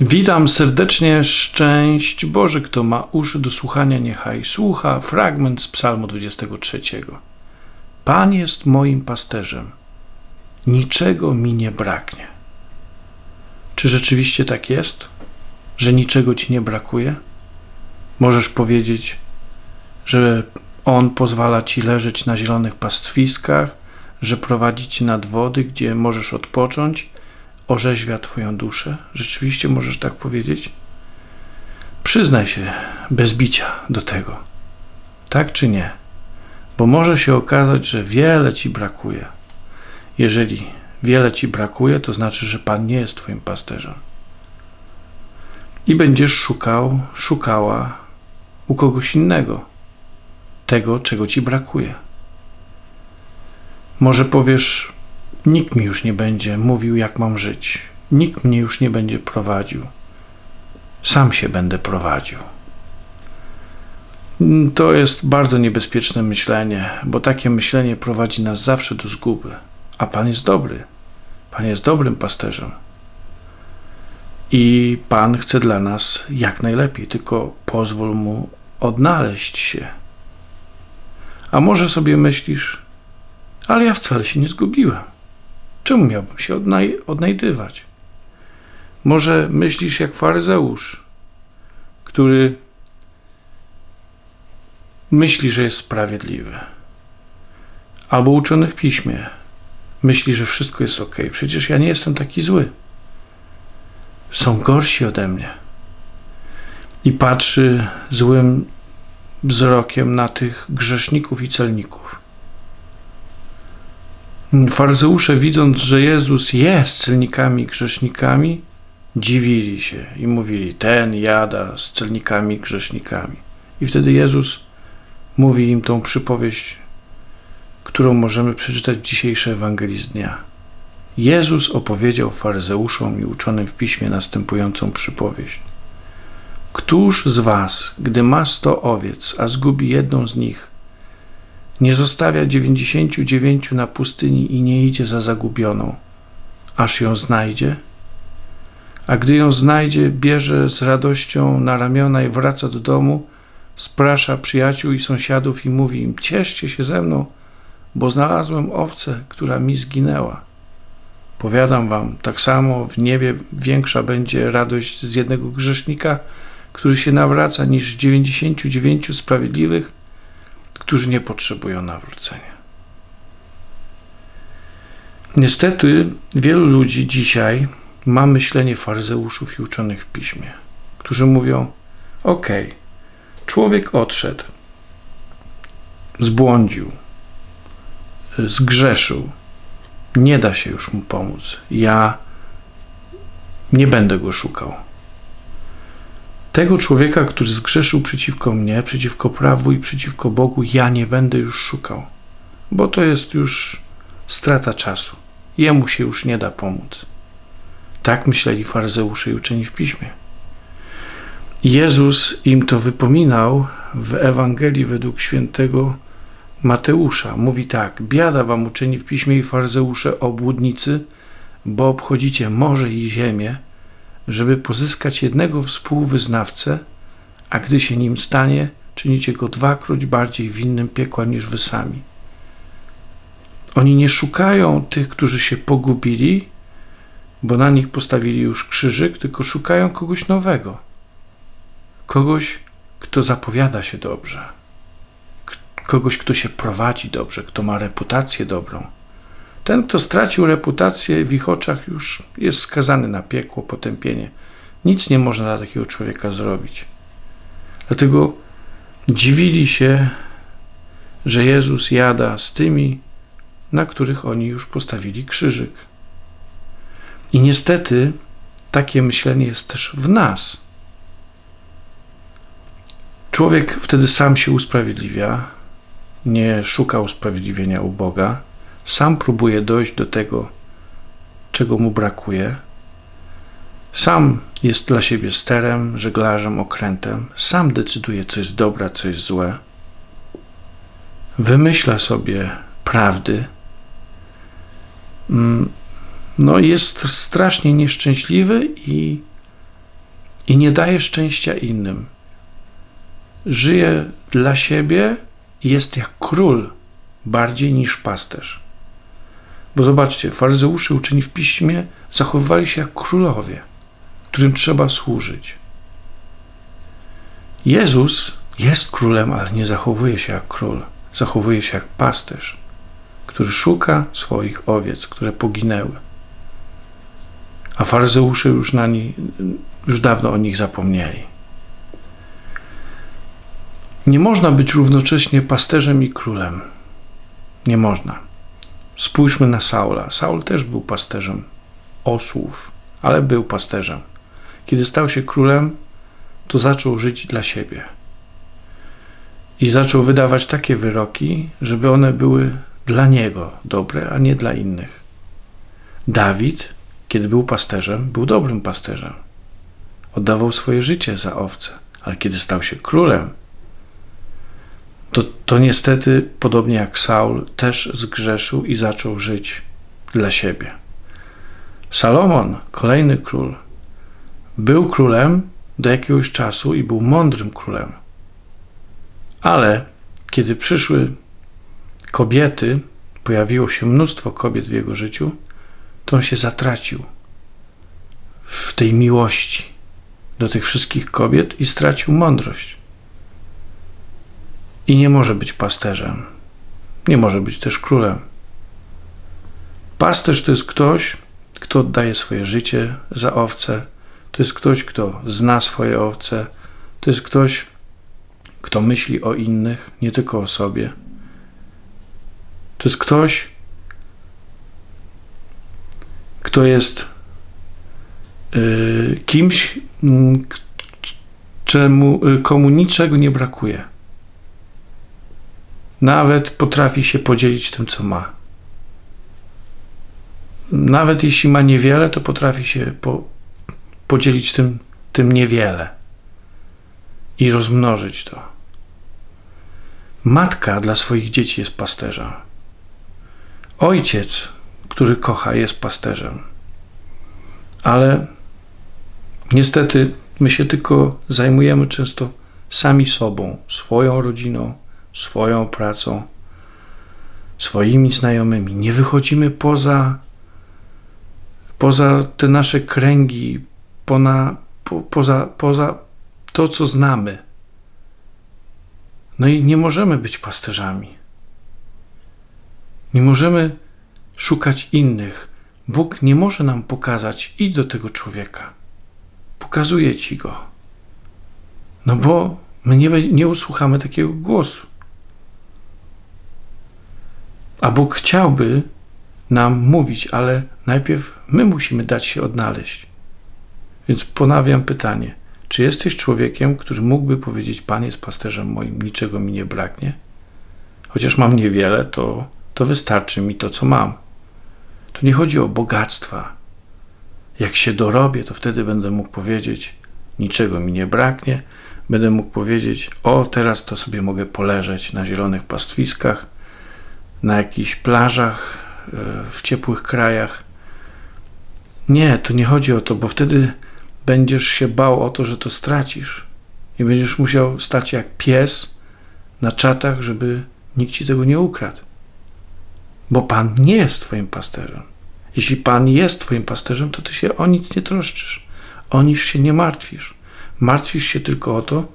Witam serdecznie, szczęść Boże, kto ma uszy do słuchania, niechaj słucha. Fragment z Psalmu 23. Pan jest moim pasterzem, niczego mi nie braknie. Czy rzeczywiście tak jest, że niczego ci nie brakuje? Możesz powiedzieć, że On pozwala ci leżeć na zielonych pastwiskach, że prowadzi ci nad wody, gdzie możesz odpocząć orzeźwia Twoją duszę? Rzeczywiście możesz tak powiedzieć? Przyznaj się bez bicia do tego. Tak czy nie? Bo może się okazać, że wiele Ci brakuje. Jeżeli wiele Ci brakuje, to znaczy, że Pan nie jest Twoim pasterzem. I będziesz szukał, szukała u kogoś innego tego, czego Ci brakuje. Może powiesz, Nikt mi już nie będzie mówił, jak mam żyć. Nikt mnie już nie będzie prowadził. Sam się będę prowadził. To jest bardzo niebezpieczne myślenie, bo takie myślenie prowadzi nas zawsze do zguby. A Pan jest dobry. Pan jest dobrym pasterzem. I Pan chce dla nas jak najlepiej, tylko pozwól mu odnaleźć się. A może sobie myślisz, ale ja wcale się nie zgubiłem. Czemu miałbym się odnaj odnajdywać? Może myślisz jak faryzeusz, który myśli, że jest sprawiedliwy, albo uczony w piśmie, myśli, że wszystko jest ok. Przecież ja nie jestem taki zły. Są gorsi ode mnie. I patrzy złym wzrokiem na tych grzeszników i celników. Faryzeusze, widząc, że Jezus jest celnikami grzesznikami, dziwili się i mówili: Ten jada z celnikami grzesznikami. I wtedy Jezus mówi im tą przypowieść, którą możemy przeczytać w dzisiejszej Ewangelii z dnia. Jezus opowiedział faryzeuszom i uczonym w piśmie następującą przypowieść. Któż z was, gdy ma sto owiec, a zgubi jedną z nich, nie zostawia dziewięćdziesięciu dziewięciu na pustyni i nie idzie za zagubioną, aż ją znajdzie? A gdy ją znajdzie, bierze z radością na ramiona i wraca do domu, sprasza przyjaciół i sąsiadów i mówi im: Cieszcie się ze mną, bo znalazłem owcę, która mi zginęła. Powiadam wam, tak samo w niebie większa będzie radość z jednego grzesznika, który się nawraca, niż dziewięćdziesięciu dziewięciu sprawiedliwych, którzy nie potrzebują nawrócenia. Niestety wielu ludzi dzisiaj ma myślenie faryzeuszów i uczonych w piśmie, którzy mówią: OK, człowiek odszedł, zbłądził, zgrzeszył, nie da się już mu pomóc. Ja nie będę go szukał tego człowieka, który zgrzeszył przeciwko mnie, przeciwko prawu i przeciwko Bogu, ja nie będę już szukał, bo to jest już strata czasu. Jemu się już nie da pomóc. Tak myśleli faryzeusze i uczeni w piśmie. Jezus im to wypominał w Ewangelii według świętego Mateusza. Mówi tak: Biada wam uczeni w piśmie i faryzeusze obłudnicy, bo obchodzicie morze i ziemię żeby pozyskać jednego współwyznawcę, a gdy się nim stanie, czynicie go dwakroć bardziej winnym piekła niż wy sami. Oni nie szukają tych, którzy się pogubili, bo na nich postawili już krzyżyk, tylko szukają kogoś nowego. Kogoś, kto zapowiada się dobrze. Kogoś, kto się prowadzi dobrze, kto ma reputację dobrą ten, kto stracił reputację w ich oczach, już jest skazany na piekło, potępienie. Nic nie można dla takiego człowieka zrobić. Dlatego dziwili się, że Jezus jada z tymi, na których oni już postawili krzyżyk. I niestety takie myślenie jest też w nas. Człowiek wtedy sam się usprawiedliwia, nie szuka usprawiedliwienia u Boga sam próbuje dojść do tego, czego mu brakuje. Sam jest dla siebie sterem, żeglarzem, okrętem. Sam decyduje, co jest dobre, co jest złe. Wymyśla sobie prawdy. Mm, no, jest strasznie nieszczęśliwy i i nie daje szczęścia innym. Żyje dla siebie jest jak król, bardziej niż pasterz. Bo zobaczcie, faryzeusze uczeni w piśmie zachowywali się jak królowie, którym trzeba służyć. Jezus jest królem, ale nie zachowuje się jak król. Zachowuje się jak pasterz, który szuka swoich owiec, które poginęły. A faryzeusze już na już dawno o nich zapomnieli. Nie można być równocześnie pasterzem i królem. Nie można. Spójrzmy na Saula. Saul też był pasterzem osłów, ale był pasterzem. Kiedy stał się królem, to zaczął żyć dla siebie. I zaczął wydawać takie wyroki, żeby one były dla niego dobre, a nie dla innych. Dawid, kiedy był pasterzem, był dobrym pasterzem. Oddawał swoje życie za owce, ale kiedy stał się królem, to, to niestety, podobnie jak Saul, też zgrzeszył i zaczął żyć dla siebie. Salomon, kolejny król, był królem do jakiegoś czasu i był mądrym królem. Ale kiedy przyszły kobiety, pojawiło się mnóstwo kobiet w jego życiu, to on się zatracił w tej miłości do tych wszystkich kobiet i stracił mądrość. I nie może być pasterzem. Nie może być też królem. Pasterz to jest ktoś, kto oddaje swoje życie za owce. To jest ktoś, kto zna swoje owce. To jest ktoś, kto myśli o innych, nie tylko o sobie. To jest ktoś, kto jest y, kimś, czemu, y, komu niczego nie brakuje. Nawet potrafi się podzielić tym, co ma. Nawet jeśli ma niewiele, to potrafi się po, podzielić tym, tym niewiele i rozmnożyć to. Matka dla swoich dzieci jest pasterzem. Ojciec, który kocha, jest pasterzem. Ale niestety my się tylko zajmujemy często sami sobą, swoją rodziną, swoją pracą, swoimi znajomymi. Nie wychodzimy poza, poza te nasze kręgi, pona, po, poza, poza to, co znamy. No i nie możemy być pasterzami. Nie możemy szukać innych. Bóg nie może nam pokazać, idź do tego człowieka. Pokazuje ci go. No bo my nie, nie usłuchamy takiego głosu. A Bóg chciałby nam mówić, ale najpierw my musimy dać się odnaleźć. Więc ponawiam pytanie: czy jesteś człowiekiem, który mógłby powiedzieć: Pan jest pasterzem moim, niczego mi nie braknie? Chociaż mam niewiele, to, to wystarczy mi to, co mam. To nie chodzi o bogactwa. Jak się dorobię, to wtedy będę mógł powiedzieć: Niczego mi nie braknie. Będę mógł powiedzieć: O, teraz to sobie mogę poleżeć na zielonych pastwiskach na jakichś plażach e, w ciepłych krajach. Nie, to nie chodzi o to, bo wtedy będziesz się bał o to, że to stracisz i będziesz musiał stać jak pies na czatach, żeby nikt ci tego nie ukradł. Bo Pan nie jest Twoim pasterzem. Jeśli Pan jest Twoim pasterzem, to Ty się o nic nie troszczysz, o nic się nie martwisz. Martwisz się tylko o to,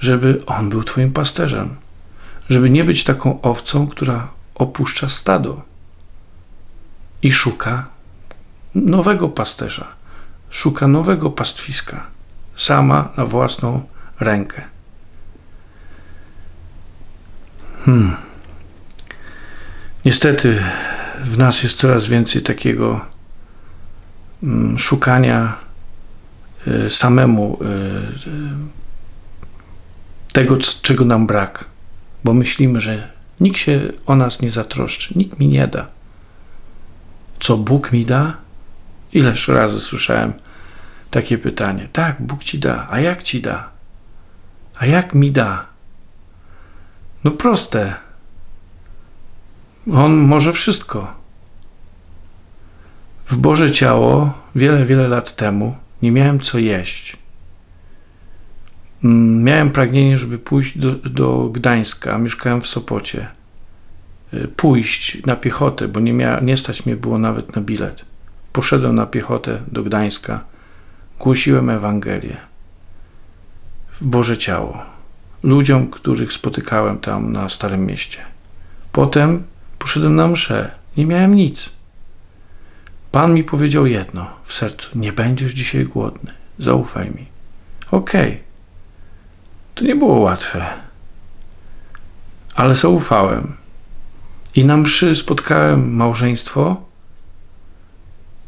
żeby On był Twoim pasterzem. Żeby nie być taką owcą, która opuszcza stado i szuka nowego pasterza, szuka nowego pastwiska, sama na własną rękę. Hmm. Niestety w nas jest coraz więcej takiego mm, szukania y, samemu y, y, tego, czego nam brak, bo myślimy, że Nikt się o nas nie zatroszczy, nikt mi nie da. Co Bóg mi da? Ileż razy słyszałem takie pytanie. Tak, Bóg ci da. A jak ci da? A jak mi da? No proste. On może wszystko. W Boże ciało wiele, wiele lat temu nie miałem co jeść. Mm, Miałem pragnienie, żeby pójść do, do Gdańska. Mieszkałem w Sopocie. Y, Pójść na piechotę, bo nie, mia, nie stać mnie było nawet na bilet. Poszedłem na piechotę do Gdańska. Głosiłem Ewangelię w Boże Ciało ludziom, których spotykałem tam na Starym Mieście. Potem poszedłem na mszę. Nie miałem nic. Pan mi powiedział jedno w sercu: Nie będziesz dzisiaj głodny. Zaufaj mi. Okej. To nie było łatwe. Ale zaufałem. I na mszy spotkałem małżeństwo.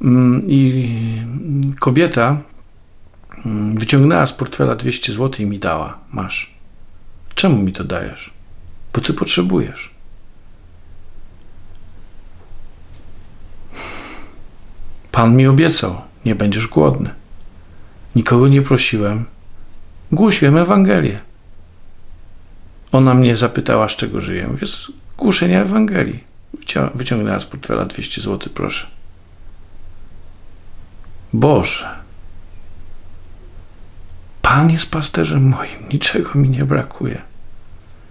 Mm, I kobieta mm, wyciągnęła z portfela 200 zł i mi dała. Masz. Czemu mi to dajesz? Bo ty potrzebujesz. Pan mi obiecał, nie będziesz głodny. Nikogo nie prosiłem. Głosiłem Ewangelię. Ona mnie zapytała, z czego żyję, więc głoszenia Ewangelii. Wyciągnęła z portfela 200 zł, proszę. Boże, Pan jest pasterzem moim, niczego mi nie brakuje.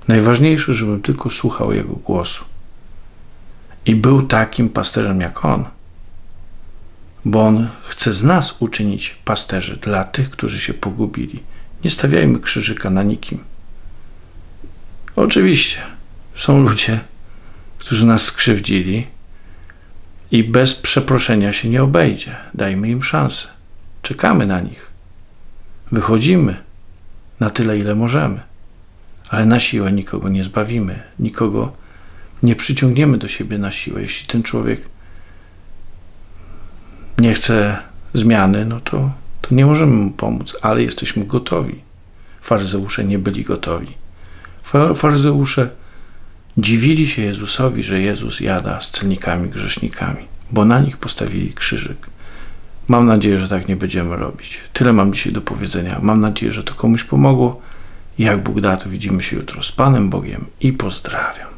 Najważniejsze, żebym tylko słuchał Jego głosu. I był takim pasterzem jak On. Bo On chce z nas uczynić pasterzy dla tych, którzy się pogubili. Nie stawiajmy krzyżyka na nikim. Oczywiście, są ludzie, którzy nas skrzywdzili i bez przeproszenia się nie obejdzie. Dajmy im szansę. Czekamy na nich. Wychodzimy na tyle, ile możemy, ale na siłę nikogo nie zbawimy, nikogo nie przyciągniemy do siebie na siłę. Jeśli ten człowiek nie chce zmiany, no to, to nie możemy mu pomóc, ale jesteśmy gotowi. Faryzeusze nie byli gotowi. Fa- Faryzeusze dziwili się Jezusowi, że Jezus jada z celnikami, grzesznikami, bo na nich postawili krzyżyk. Mam nadzieję, że tak nie będziemy robić. Tyle mam dzisiaj do powiedzenia. Mam nadzieję, że to komuś pomogło. Jak Bóg da, to widzimy się jutro z Panem Bogiem i pozdrawiam.